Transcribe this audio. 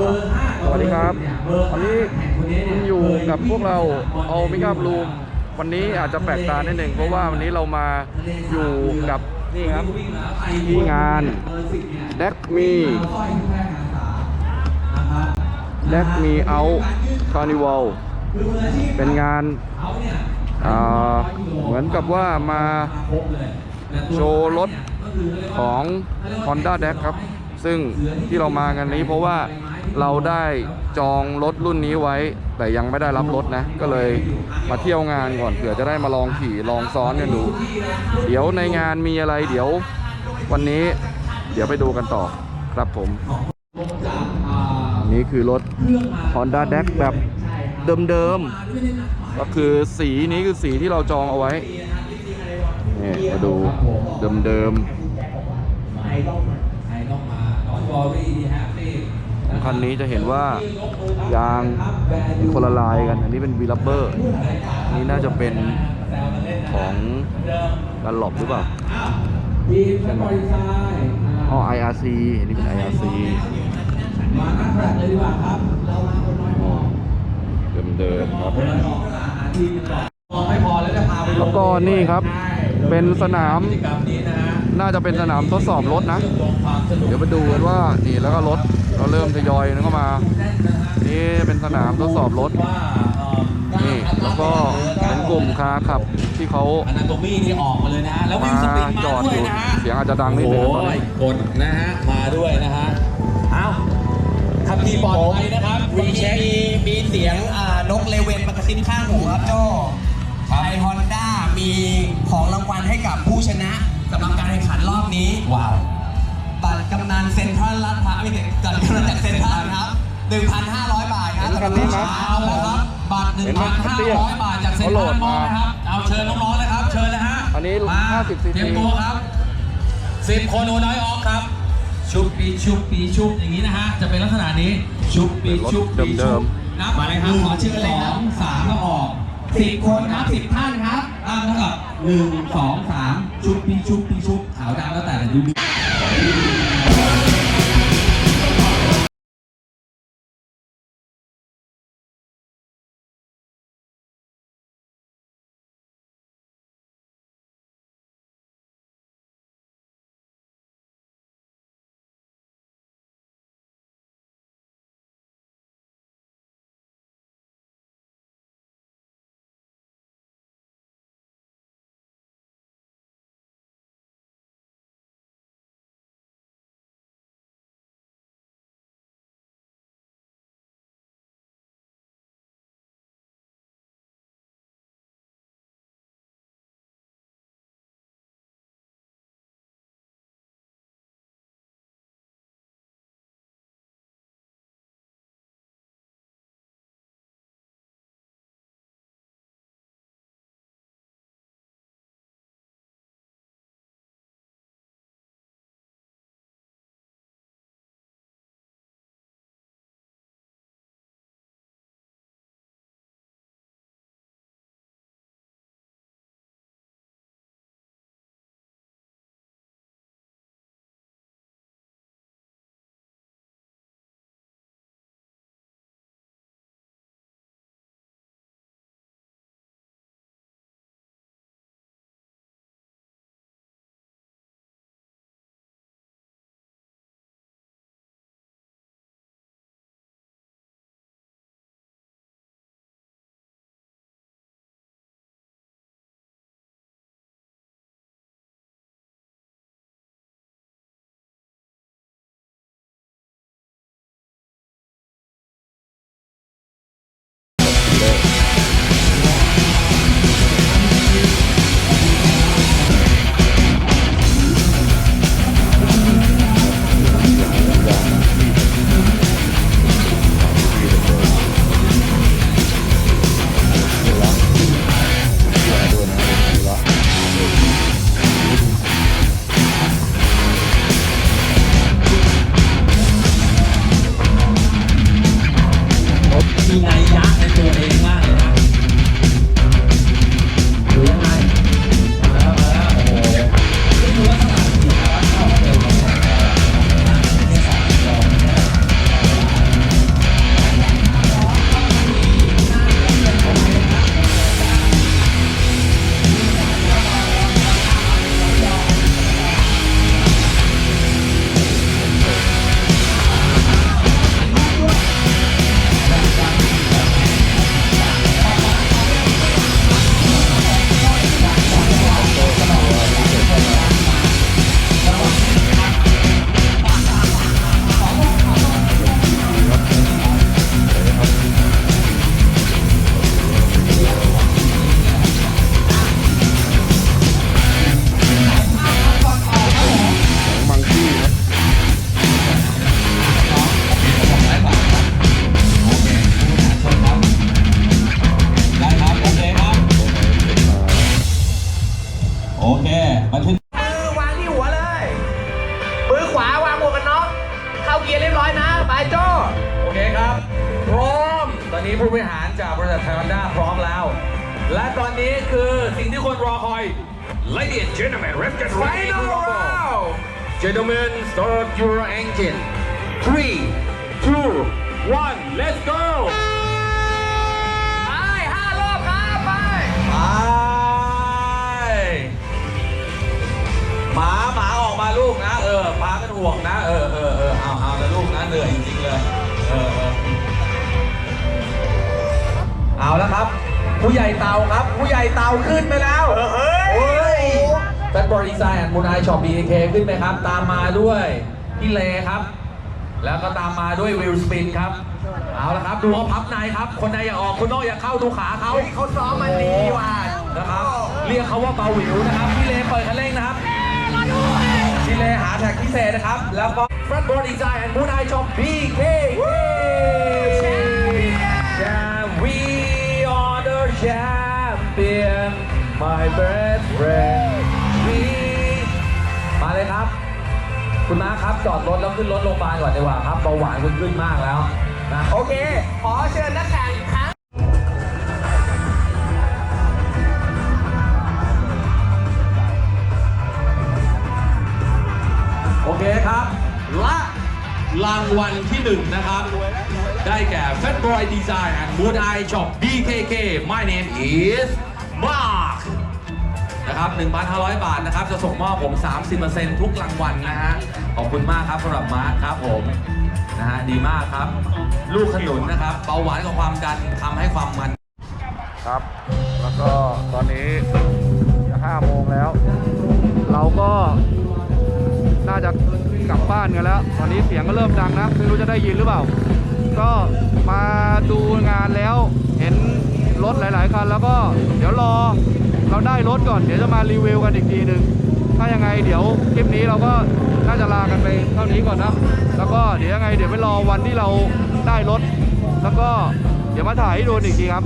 สวัสดีครับวันนี้คนนี้เนี่ยอยู่กับพวกเราเอามิกับรูมวันนี้อาจจะแปลกตานิดหนึ่งเพราะว่าวันนี้เรามาอยู่กับนี่ครับที่งานเบอร์สิบเนี่ยแดกมี่แดกมีเอาคาร์นิวัลเป็นงานเหมือนกับว่ามาโชว์รถก็คือเรียกว่าของ Honda d e c ครับ ซึ่งที่เรามากันนี้เพราะว่า เราได้จองรถรุ่นนี้ไว้ แต่ยังไม่ได้รับรถนะ ก็เลยมาเที่ยวงานก่อนเผื่อจะได้มาลองขี่ลองซ้อนกันดู เดี๋ยวในงานมีอะไรเดี๋ยววันนี้เดี๋ยวไปดูกันต่อครับผม นี่คือรถเครื่องมา Honda d e c แบบเดิมๆ ก็คือสีนี้คือสีที่เราจองเอาไว้นี่มาดูเดิมไอต้องมาไอต้องมาน้องบอรี่ดีแฮปปี้ๆ คันนี้จะเห็นว่ายางเป็นคนละลายกัน อันนี้เป็นวีลับเบอร์อันนี้น่าจะเป็นของดันหลบหรือเปล่าทีมสปอร์ตไซด์อ๋อ IRC อันนี้เป็น IRC มานักแข่งเลยดีกว่าครับเรามาคนน้อยพอเดิมๆครับคนน้อยพอหาทีมกันก่อนมองไม่พอแล้วจะพาไปแล้วก็นี่ครับเป็นสนามกิจกรรมนี้นะฮะน่าจะเป็นสนามทดสอบรถนะรวมความสนุกเดี๋ยวไปดูกันว่านี่แล้วก็รถ ก็เริ่มทยอยเข้ามาแน่นนะฮะนี่เป็นสนามทดสอบรถว่าเอ่อนี่แล้วก็เป็นกลุ่มคาขับที่เขาอนาโตมี่นี่ออกมาเลยนะฮะแล้ววิมาวสปริงจมาอดด้วอยยู่นะฮะเสียงอาจจะดังนิดนึงนะตอนนี้กดนะฮะมาด้วยนะฮะเอ้าขับขี่ปลอดภัยนะครับรีเช็คมีมีเสียงอ่านกเลเวนมากระซิบข้างหูครับโจไทยฮอนด้ามีของรางวัลให้กับผู้ชนะสำหรับการแข่งขันรอบนี้ ว้าว บัตรกำนันเซ็นทรัลลาดพร้าวไม่ใช่บัตรกำนันจากเซ็นทรัลครับ1,500 บาทครับเห็นคันนี้ไหมเอาแล้วครับบัตรเห็นไหมเตี้ย1,500 บาทจากเซ็นเขาโหลทรัดลมอมาลนะครับเอาเชิญน้องๆนะครับ เชิญเลยฮะอันนี้มา50 cc เตรียมตัวครับ10คนโอน้อยออกครับ ชุบปีชุบปีชุบอย่างนี้นะฮะจะเป็นลักษณะนี้ชุบปีชุบปีเดิชุบมนับมาเลยครับขอเชิญเลยสองสามแล้วออกสิบคนครับสิบท่านครับตั้งเท่ากับหนึ่งสองสามชุบปีชุบปีชุบขาวดำแล้วแต่ดูดี ผู้บริหารจากบริษัทไทยฮอนด้าพร้อมแล้ว และตอนนี้คือสิ่งที่คนรอคอย Ladies and gentlemen let's get ready to rumble Gentlemen start your engine three two one let's go ครับ ผู้ใหญ่เตาครับ ผู้ใหญ่เตาขึ้นไปแล้วเฮ้ยแฟนบอลดีไซน์มูนายช็อปบีเคขึ้นไหมครับ ตามมาด้วยพี่เลครับ แล้วก็ตามมาด้วยวิลสปินครับ เอาละครับ ดูเขาพับในครับ คนในอย่าออก คนนอกอย่าเข้าดูขาเขาเขาซ้อมมาดีว่ะนะครับ เรียกเขาว่าเบาหวิวนะครับพี่เลเปิดคันเร่งนะครับพี่เลหาแท็กพิเศษนะครับ แล้วก็แฟนบอลดีไซน์มูนายช็อปบีเค best friend. We มาเลยครับ คุณน้าครับจอดรถแล้วขึ้นรถโรงพยาบาลก่อนดีกว่าครับเบาหวานคุณขึ้นมากแล้วนะโอเค ขอเชิญนักแข่งครั้งโอเคครับ ละรางวัลที่หนึ่งนะครับ ได้แก่ Fat Boy Design and Moon Eye Shop BKK My name is Mark นะครับ1,500 บาทนะครับ จะส่งมอบผม 30%ทุกรางวัลนะฮะ ขอบคุณมากครับสำหรับมาร์คครับผมนะฮะดีมากครับ ลูกขนุนนะครับเบาหวานกับความดันทำให้ความมัน ครับ แล้วก็ตอนนี้จะห้าโมงแล้ว เราก็น่าจะกลับบ้านกันแล้ว ตอนนี้เสียงก็เริ่มดังนะ ไม่รู้จะได้ยินหรือเปล่า ก็มาดูงานแล้วเห็น รถหลาย ๆ คัน แล้วก็เดี๋ยวรอเราได้รถก่อน เดี๋ยวจะมารีวิวกันอีกทีหนึ่งถ้ายังไงเดี๋ยวคลิปนี้เราก็น่าจะลากันไปเท่านี้ก่อนนะ แล้วก็เดี๋ยวยังไงเดี๋ยวไปรอวันที่เราได้รถ แล้วก็เดี๋ยวมาถ่ายให้ดูอีกทีครับ